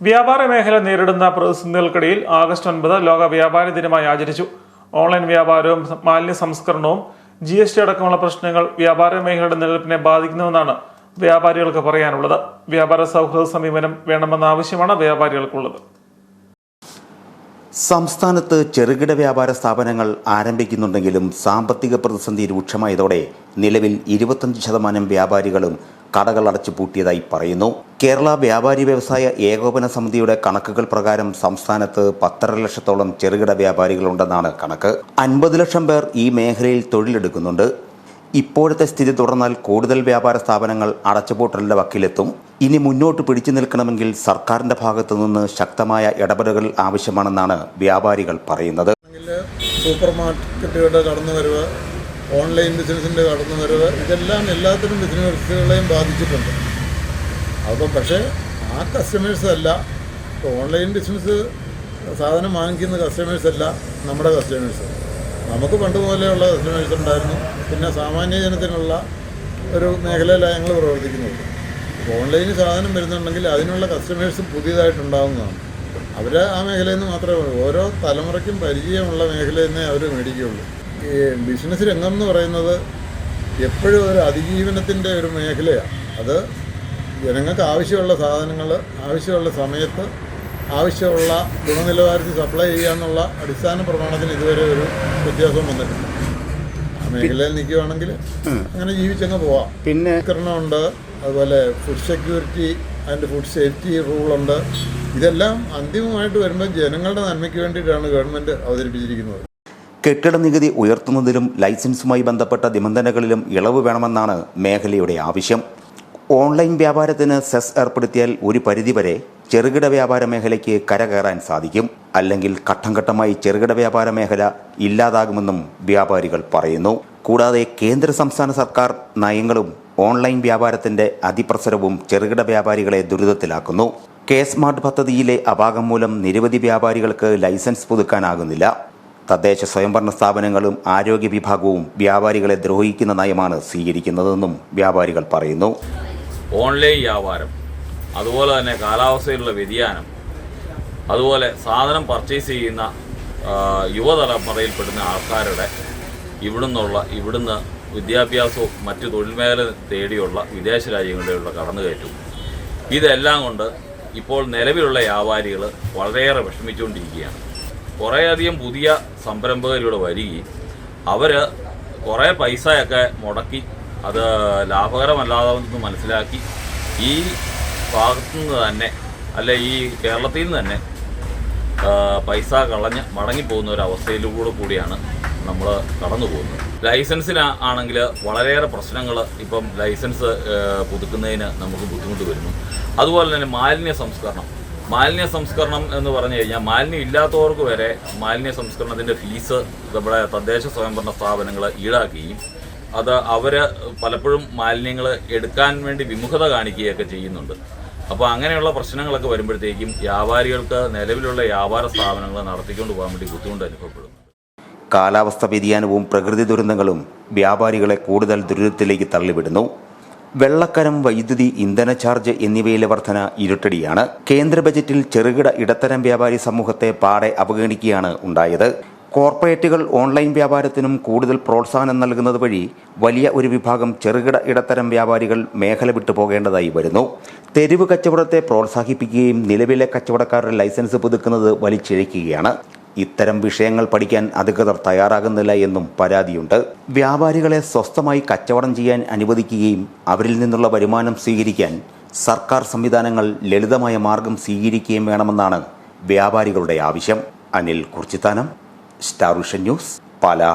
വ്യാപാര മേഖല നേരിടുന്ന പ്രതിസന്ധികൾക്കിടയിൽ ആഗസ്റ്റ് ഒൻപത് ലോക വ്യാപാര ദിനമായി ആചരിച്ചു. ഓൺലൈൻ വ്യാപാരവും മാലിന്യ സംസ്കരണവും ജി എസ് ടി അടക്കമുള്ള പ്രശ്നങ്ങൾ വ്യാപാര മേഖലയുടെ നിലനിൽപ്പിനെ ബാധിക്കുന്നുവെന്നാണ് വ്യാപാരികൾക്ക് പറയാനുള്ളത്. വ്യാപാര സൗഹൃദ സമീപനം വേണമെന്ന ആവശ്യമാണ് വ്യാപാരികൾക്കുള്ളത്. സംസ്ഥാനത്ത് ചെറുകിട വ്യാപാര സ്ഥാപനങ്ങൾ ആരംഭിക്കുന്നുണ്ടെങ്കിലും സാമ്പത്തിക പ്രതിസന്ധി രൂക്ഷമായതോടെ നിലവിൽ ഇരുപത്തഞ്ച് ശതമാനം വ്യാപാരികളും കടകൾ അടച്ചു പൂട്ടിയതായി പറയുന്നു. കേരള വ്യാപാരി വ്യവസായ ഏകോപന സമിതിയുടെ കണക്കുകൾ പ്രകാരം സംസ്ഥാനത്ത് പത്തര ലക്ഷത്തോളം ചെറുകിട വ്യാപാരികളുണ്ടെന്നാണ് കണക്ക്. അൻപത് ലക്ഷം പേർ ഈ മേഖലയിൽ തൊഴിലെടുക്കുന്നുണ്ട്. ഇപ്പോഴത്തെ സ്ഥിതി തുടർന്നാൽ കൂടുതൽ വ്യാപാര സ്ഥാപനങ്ങൾ അടച്ചുപൂട്ടലിന്റെ വക്കിലെത്തും. ഇനി മുന്നോട്ട് പിടിച്ചു നിൽക്കണമെങ്കിൽ സർക്കാരിന്റെ ഭാഗത്തു നിന്ന് ശക്തമായ ഇടപെടലുകൾ ആവശ്യമാണെന്നാണ് വ്യാപാരികൾ പറയുന്നത്. സൂപ്പർ മാർക്കറ്റുകളുടെ കടന്നു വരവ് ഓൺലൈൻ ബിസിനസ്സിന്റെ കടന്നു വരവ് ഇതെല്ലാം എല്ലാത്തിനും ബിസിനസ്സുകളെയും ബാധിച്ചിട്ടുണ്ട്. അപ്പം പക്ഷേ ആ കസ്റ്റമേഴ്സ് അല്ല ഇപ്പോൾ ഓൺലൈൻ ബിസിനസ് സാധനം വാങ്ങിക്കുന്ന കസ്റ്റമേഴ്സ് അല്ല നമ്മുടെ കസ്റ്റമേഴ്സ്. നമുക്ക് പണ്ട് പോലെയുള്ള കസ്റ്റമേഴ്സ് ഉണ്ടായിരുന്നു. പിന്നെ സാമാന്യ ജനത്തിനുള്ള ഒരു മേഖലയിലാണ് ഞങ്ങൾ പ്രവർത്തിക്കുന്നത്. ഓൺലൈനിൽ സാധനം വരുന്നുണ്ടെങ്കിൽ അതിനുള്ള കസ്റ്റമേഴ്സ് പുതിയതായിട്ടുണ്ടാകുന്നതാണ് അവർ ആ മേഖലയിൽ നിന്ന് മാത്രമേ ഓരോ തലമുറയ്ക്കും പരിചയമുള്ള മേഖലയിൽ നിന്നേ അവർ മേടിക്കുകയുള്ളൂ. ഈ ബിസിനസ് രംഗം എന്ന് പറയുന്നത് എപ്പോഴും ഒരു അതിജീവനത്തിന്റെ ഒരു മേഖലയാണ്. അത് ജനങ്ങൾക്ക് ആവശ്യമുള്ള സാധനങ്ങൾ ആവശ്യമുള്ള സമയത്ത് ആവശ്യമുള്ള ഗുണനിലവാരത്തിൽ സപ്ലൈ ചെയ്യാന്നുള്ള അടിസ്ഥാന പ്രമാണത്തിന് ഇതുവരെ ഒരു വ്യത്യാസം വന്നിട്ടുണ്ട് ആ മേഖലയിൽ നിൽക്കുകയാണെങ്കിൽ അങ്ങനെ ജീവിച്ചങ്ങ് പോവാം. പിന്നെ ഉണ്ട് അതുപോലെ ഫുഡ് സെക്യൂരിറ്റി അതിന്റെ ഫുഡ് സേഫ്റ്റി റൂളുണ്ട് ഇതെല്ലാം അന്തിമമായിട്ട് വരുമ്പോൾ ജനങ്ങളുടെ നന്മയ്ക്ക് വേണ്ടിയിട്ടാണ് ഗവൺമെന്റ് അവതരിപ്പിച്ചിരിക്കുന്നത്. കെട്ടിട നികുതി ഉയർത്തുന്നതിലും ലൈസൻസുമായി ബന്ധപ്പെട്ട നിബന്ധനകളിലും ഇളവ് വേണമെന്നാണ് മേഖലയുടെ ആവശ്യം. ഓൺലൈൻ വ്യാപാരത്തിന് സെസ് ഏർപ്പെടുത്തിയാൽ ഒരു പരിധിവരെ ചെറുകിട വ്യാപാര മേഖലയ്ക്ക് കരകയറാൻ സാധിക്കും. അല്ലെങ്കിൽ ഘട്ടം ഘട്ടമായി ചെറുകിട വ്യാപാര മേഖല ഇല്ലാതാകുമെന്നും വ്യാപാരികൾ പറയുന്നു. കൂടാതെ കേന്ദ്ര സംസ്ഥാന സർക്കാർ നയങ്ങളും ഓൺലൈൻ വ്യാപാരത്തിന്റെ അതിപ്രസരവും ചെറുകിട വ്യാപാരികളെ ദുരിതത്തിലാക്കുന്നു. കെ സ്മാർട്ട് പദ്ധതിയിലെ അപാകം മൂലം നിരവധി വ്യാപാരികൾക്ക് ലൈസൻസ് പുതുക്കാനാകുന്നില്ല. തദ്ദേശ സ്വയംഭരണ സ്ഥാപനങ്ങളും ആരോഗ്യ വിഭാഗവും വ്യാപാരികളെ ദ്രോഹിക്കുന്ന നയമാണ് സ്വീകരിക്കുന്നതെന്നും വ്യാപാരികൾ പറയുന്നു. ഓൺലൈൻ വ്യാപാരം അതുപോലെ തന്നെ കാലാവസ്ഥയിലുള്ള വ്യതിയാനം അതുപോലെ സാധനം പർച്ചേസ് ചെയ്യുന്ന യുവതലമുറയിൽപ്പെടുന്ന ആൾക്കാരുടെ ഇവിടുന്നുള്ള ഇവിടുന്ന് വിദ്യാഭ്യാസവും മറ്റു തൊഴിൽ മേഖല തേടിയുള്ള വിദേശ രാജ്യങ്ങളിലുള്ള കടന്നുകയറ്റവും. ഇതെല്ലാം കൊണ്ട് ഇപ്പോൾ നിലവിലുള്ള വ്യാപാരികൾ വളരെയേറെ വിഷമിച്ചുകൊണ്ടിരിക്കുകയാണ്. കുറേയധികം പുതിയ സംരംഭകരിവിടെ വരികയും അവർ കുറേ പൈസയൊക്കെ മുടക്കി അത് ലാഭകരമല്ലാതെന്ന് മനസ്സിലാക്കി ഈ ഭാഗത്തു നിന്ന് തന്നെ അല്ലെ ഈ കേരളത്തിൽ നിന്ന് തന്നെ പൈസ കളഞ്ഞ് മടങ്ങിപ്പോകുന്ന ഒരു അവസ്ഥയിലൂടെ കൂടിയാണ് നമ്മൾ കടന്നു പോകുന്നത്. ലൈസൻസിന് ആണെങ്കിൽ വളരെയേറെ പ്രശ്നങ്ങൾ ഇപ്പം ലൈസൻസ് പുതുക്കുന്നതിന് നമുക്ക് ബുദ്ധിമുട്ട് വരുന്നു. അതുപോലെ തന്നെ മാലിന്യ സംസ്കരണം. മാലിന്യ സംസ്കരണം എന്ന് പറഞ്ഞു കഴിഞ്ഞാൽ മാലിന്യം ഇല്ലാത്തവർക്ക് വരെ മാലിന്യ സംസ്കരണത്തിന്റെ ഫീസ് നമ്മുടെ തദ്ദേശ സ്വയംഭരണ സ്ഥാപനങ്ങൾ ഈടാക്കുകയും അത് അവർ പലപ്പോഴും മാലിന്യങ്ങൾ എടുക്കാൻ വേണ്ടി വിമുഖത കാണിക്കുകയൊക്കെ ചെയ്യുന്നുണ്ട്. അപ്പോൾ അങ്ങനെയുള്ള പ്രശ്നങ്ങളൊക്കെ വരുമ്പോഴത്തേക്കും വ്യാപാരികൾക്ക് നിലവിലുള്ള വ്യാപാര സ്ഥാപനങ്ങൾ നടത്തിക്കൊണ്ട് പോകാൻ വേണ്ടി ബുദ്ധിമുട്ട് അനുഭവപ്പെടുന്നു കാലാവസ്ഥ വ്യതിയാനവും പ്രകൃതി ദുരന്തങ്ങളും വ്യാപാരികളെ കൂടുതൽ ദുരിതത്തിലേക്ക് തള്ളിവിടുന്നു. വെള്ളക്കരം വൈദ്യുതി ഇന്ധന ചാർജ് എന്നിവയിലെ വർധന ഇരുട്ടടിയാണ്. കേന്ദ്ര ബജറ്റിൽ ചെറുകിട ഇടത്തരം വ്യാപാരി സമൂഹത്തെ പാടെ അവഗണിക്കുകയാണ് ഉണ്ടായത്. കോർപ്പറേറ്റുകൾ ഓൺലൈൻ വ്യാപാരത്തിനും കൂടുതൽ പ്രോത്സാഹനം നൽകുന്നത് വഴി വലിയ ഒരു വിഭാഗം ചെറുകിട ഇടത്തരം വ്യാപാരികൾ മേഖല വിട്ടു പോകേണ്ടതായി വരുന്നു. തെരുവ് കച്ചവടത്തെ പ്രോത്സാഹിപ്പിക്കുകയും നിലവിലെ കച്ചവടക്കാരുടെ ലൈസൻസ് പുതുക്കുന്നത് വലിച്ചിഴയ്ക്കുകയാണ്. ഇത്തരം വിഷയങ്ങൾ പഠിക്കാൻ അധികൃതർ തയ്യാറാകുന്നില്ല എന്നും പരാതിയുണ്ട്. വ്യാപാരികളെ സ്വസ്ഥമായി കച്ചവടം ചെയ്യാൻ അനുവദിക്കുകയും അവരിൽ നിന്നുള്ള വരുമാനം സ്വീകരിക്കാൻ സർക്കാർ സംവിധാനങ്ങൾ ലളിതമായ മാർഗം സ്വീകരിക്കുകയും വേണമെന്നാണ് വ്യാപാരികളുടെ ആവശ്യം. Anil Kurichithanam star news Pala.